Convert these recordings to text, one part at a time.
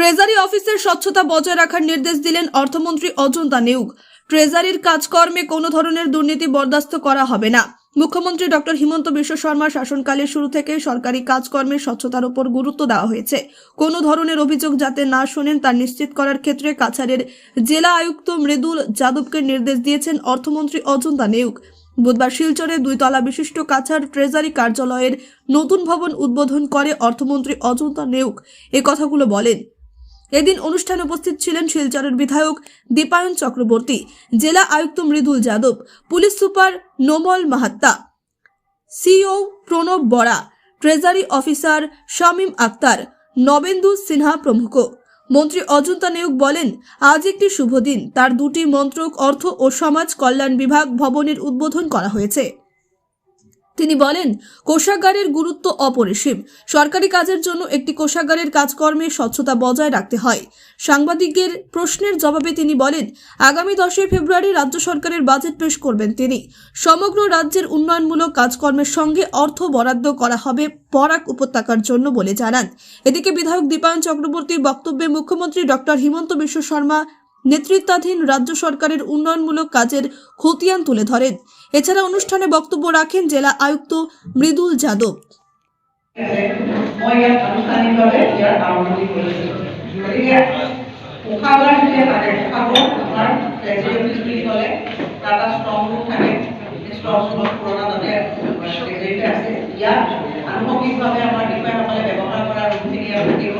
Treasury অফিসের স্বচ্ছতা বজায় রাখার নির্দেশ দিলেন অর্থমন্ত্রী অজন্তা নেউগ। ট্রেজারির কাজকর্মে কোনো ধরনের দুর্নীতি বরদাস্ত করা হবে না। মুখ্যমন্ত্রী ডক্টর হিমন্ত বিশ্ব শর্মার শাসনকালের শুরু থেকে সরকারি কাজকর্মের স্বচ্ছতার উপর গুরুত্ব দেওয়া হয়েছে। কোনো ধরনের অভিযোগ যাতে না শোনেন তা নিশ্চিত করার ক্ষেত্রে কাছাড়ের জেলা আয়ুক্ত মৃদুল যাদবকে নির্দেশ দিয়েছেন অর্থমন্ত্রী অজন্তা নেউগ। বুধবার শিলচরে দুই তলা বিশিষ্ট কাছাড় ট্রেজারি কার্যালয়ের নতুন ভবন উদ্বোধন করে অর্থমন্ত্রী অজন্তা নেউগ। এ কথাগুলো বলেন। এদিন অনুষ্ঠানে উপস্থিত ছিলেন শিলচরের বিধায়ক দীপায়ন চক্রবর্তী, জেলা আয়ুক্ত Mridul Yadav, police super Nomal Mahatta, CO Pranab Bora treasury officer Shamim Akhtar, Nabendu Sinha প্রমুখ। মন্ত্রী অজন্তা নেউগ বলেন, আজ একটি শুভ দিন। তার দুটি মন্ত্রক, অর্থ ও সমাজ কল্যাণ বিভাগ ভবনের উদ্বোধন করা হয়েছে। তিনি বলেন, কোষাগারের গুরুত্ব অপরিসীম। সরকারি কাজের জন্য একটি কোষাগারের কাজকর্মে স্বচ্ছতা বজায় রাখতে হয়। সাংবাদিকদের প্রশ্নের জবাবে তিনি বলেন, আগামী দশই ফেব্রুয়ারি রাজ্য সরকারের বাজেট পেশ করবেন তিনি। সমগ্র রাজ্যের উন্নয়নমূলক কাজকর্মের সঙ্গে অর্থ বরাদ্দ করা হবে বরাক উপত্যকার জন্য বলে জানান। এদিকে বিধায়ক দীপায়ন চক্রবর্তীর বক্তব্যে মুখ্যমন্ত্রী ডক্টর হিমন্ত বিশ্ব শর্মা নেতৃত্বাধীন রাজ্য সরকারের উন্নয়নমূলক কাজের খতিয়ান তুলে ধরেন। এছাড়া অনুষ্ঠানে বক্তব্য রাখেন জেলা আয়ুক্ত মৃদুল যাদব। ইয়াত আনুষংগিকভাৱে আমাৰ বিষয়াসকলে আমি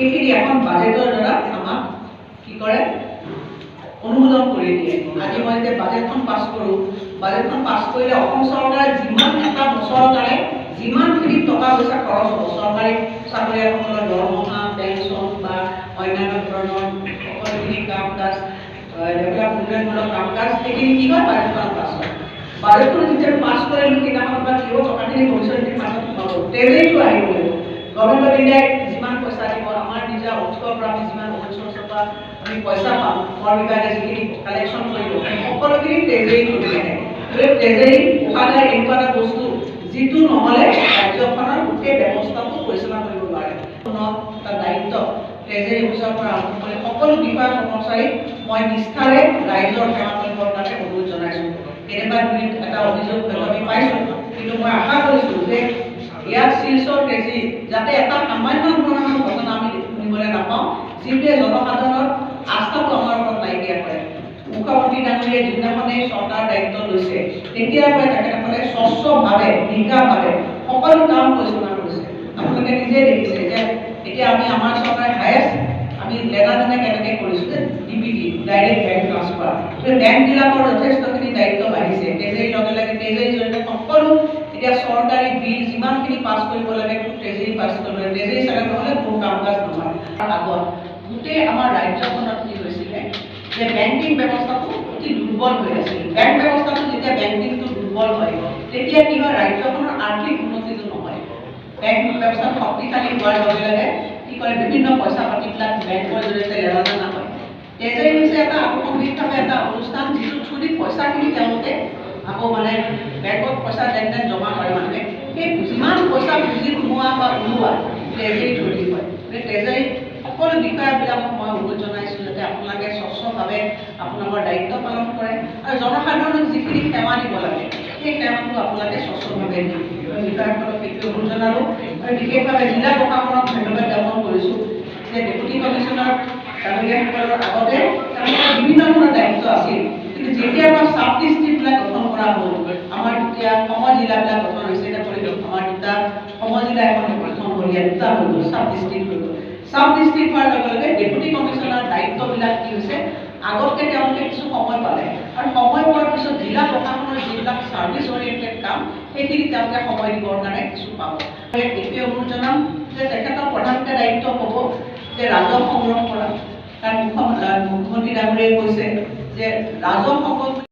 সেইখিনি এখন বাজেটৰ দ্বাৰা আমাক কি কৰে অনুমোদন কৰি দিয়ে আজি মই যেতিয়া বাজেটখন পাছ কৰোঁ বাজেটখন পাছ কৰিলে অসম চৰকাৰে যিমান এটা বছৰৰ যিমানখিনি টকা পইচা খৰচ হ'ব। চৰকাৰী চাকৰিয়ালসকলৰ দৰমহা, পেঞ্চন বা অন্যান্য ধৰণৰ সকলোখিনি কাম কাজ এইবিলাক উন্নয়নমূলক কাম কাজ, সেইখিনি কি হয়? বাজেটখন পাছ হয়। বাজেটখন যেতিয়া পাছ কৰিলোঁ সেইদিনাখন বা কি হ'ব টকাখিনি ভৱিষ্যতে পাছত সোমাব ট্ৰেজেৰীটো আহিব। গভৰ্ণমেণ্ট ইণ্ডিয়াই আমি পইচা পাম কৰ বিভাগে যিখিনি কালেকশ্যন কৰিব সকলোখিনি ট্ৰেজেৰী কৰি থাকে গতিকে ট্ৰেজেৰী কোষাগাৰ এনেকুৱা এটা বস্তু যিটো নহ'লে ৰাজ্যখনৰ গোটেই ব্যৱস্থাটো পৰিচালনা কৰিব নোৱাৰে। এটা দায়িত্ব ট্ৰেজেৰী অফিচৰ পৰা আৰম্ভ কৰি সকলো বিষয়া কৰ্মচাৰীক মই নিষ্ঠাৰে ৰাইজৰ সেৱা কৰিবৰ কাৰণে অনুৰোধ জনাইছোঁ। কেতিয়াবা দুই এটা অভিযোগ আমি পাইছোঁ কিন্তু মই আশা কৰিছোঁ যে ইয়াত শীৰ্ষৰ তেজী যাতে এটা সামান্য ধৰণৰ ঘটনা আমি শুনিবলৈ নাপাওঁ যিটোৱে জনসাধাৰণৰ আস্থাটো আমাৰ ওপৰত নাইকিয়া কৰে মুখ্যমন্ত্ৰী ডাঙৰীয়াই যিদিনাখনে চৰকাৰ দায়িত্ব লৈছে তেতিয়াৰ পৰাই তেখেতসকলে স্বচ্ছভাৱে নিকাভাৱে সকলো কাম পৰিচালনা কৰিছে। আপোনালোকে নিজে দেখিছে যে এতিয়া আমি আমাৰ চৰকাৰে হায়েষ্ট আমি লেনা দেনা কেনেকৈ কৰিছোঁ যে ডিবিটি ডাইৰেক্ট বেংক ট্ৰান্সফাৰ গতিকে বেংকবিলাকৰ যথেষ্টখিনি দায়িত্ব বাঢ়িছে। ট্ৰেজেৰীৰ লগে লগে ট্ৰেজেৰীৰ জৰিয়তে সকলো এতিয়া চৰকাৰী বিল যিমানখিনি পাছ কৰিব লাগে ট্ৰেজেৰী পাছ কৰিব লাগে। ট্ৰেজেৰী চাগে নহ'লে কোনো কাম কাজ নহয়। আগত গোটেই আমাৰ ৰাজ্যখনত কি হৈছিলে যে বেংকিং ব্যৱস্থাটো অতি দুৰ্বল হৈ আছিল। বেংক ব্যৱস্থাটো যেতিয়া বেংকিংটো দুৰ্বল হয় তেতিয়া কি হয় ৰাজ্যখনৰ আৰ্থিক উন্নতিটো নহয়। বেংক ব্যৱস্থা শক্তিশালী হোৱাৰ লগে লগে কি কৰে বিভিন্ন পইচা পাতিবিলাক বেংকৰ জৰিয়তে লেনা দেনা হয় ট্ৰেজাৰী হৈছে এটা আনুষংগিকভাৱে এটা অনুষ্ঠান যিটো থ্ৰুদি পইচাখিনি তেওঁলোকে আকৌ মানে বেংকত পইচা লেনদেন জমা কৰে মানুহে। সেই যিমান পইচা পুঁজি সোমোৱা বা ওলোৱা ট্ৰেজাৰী থ্ৰুদি হয়। গতিকে ট্ৰেজাৰী সকলো বিষয়াবিলাকক মই অনুৰোধ জনাইছোঁ যাতে আপোনালোকে স্বচ্ছভাৱে আপোনালোকৰ দায়িত্ব পালন কৰে আৰু জনসাধাৰণক যিখিনি সেৱা দিব লাগে সেই সেৱাটো আপোনালোকে স্বচ্ছভাৱে দিয়ে বিষয়াসকলক সেইটো অনুৰোধ জনালোঁ আৰু বিশেষভাৱে জিলা প্ৰশাসনক ধন্যবাদ জ্ঞাপন কৰিছোঁ যে ডেপুটি কমিশ্যনাৰ ডাঙৰীয়াসকলৰ আগতে তেওঁলোকৰ বিভিন্ন ধৰণৰ দায়িত্ব আছিল। কিন্তু যেতিয়াৰ পৰা চাব ডিষ্ট্ৰিক্টবিলাক গঠন কৰা হ'ল আমাৰ যেতিয়া সম জিলাবিলাক গঠন হৈছে এতিয়া আমাৰ দুটা সম জিলা এখন গঠন হ'ল ইয়াত দুটা হৈ গ'ল চাব ডিষ্ট্ৰিক্ট হৈ গ'ল। চাব ডিষ্ট্ৰিক্ট হোৱাৰ লগে লগে ডেপুটি কমিশ্যনাৰ দায়িত্ববিলাক কি হৈছে? আগতকৈ তেওঁলোকে কিছু সময় পালে। আৰু সময় পোৱাৰ পিছত জিলা প্ৰশাসনৰ যিবিলাক ছাৰ্ভিচ অৰিয়েণ্টেড কাম সেইখিনি তেওঁলোকে সময় দিবৰ কাৰণে কিছু পাব। এইটোৱে অনুৰোধ জনাম যে তেখেতৰ প্ৰধানকৈ দায়িত্ব হ'ব যে ৰাজহ সংগ্ৰহ কৰা। কাৰণ মুখ্যমন্ত্ৰী ডাঙৰীয়াই কৈছে যে ৰাজহ সংগ্ৰহ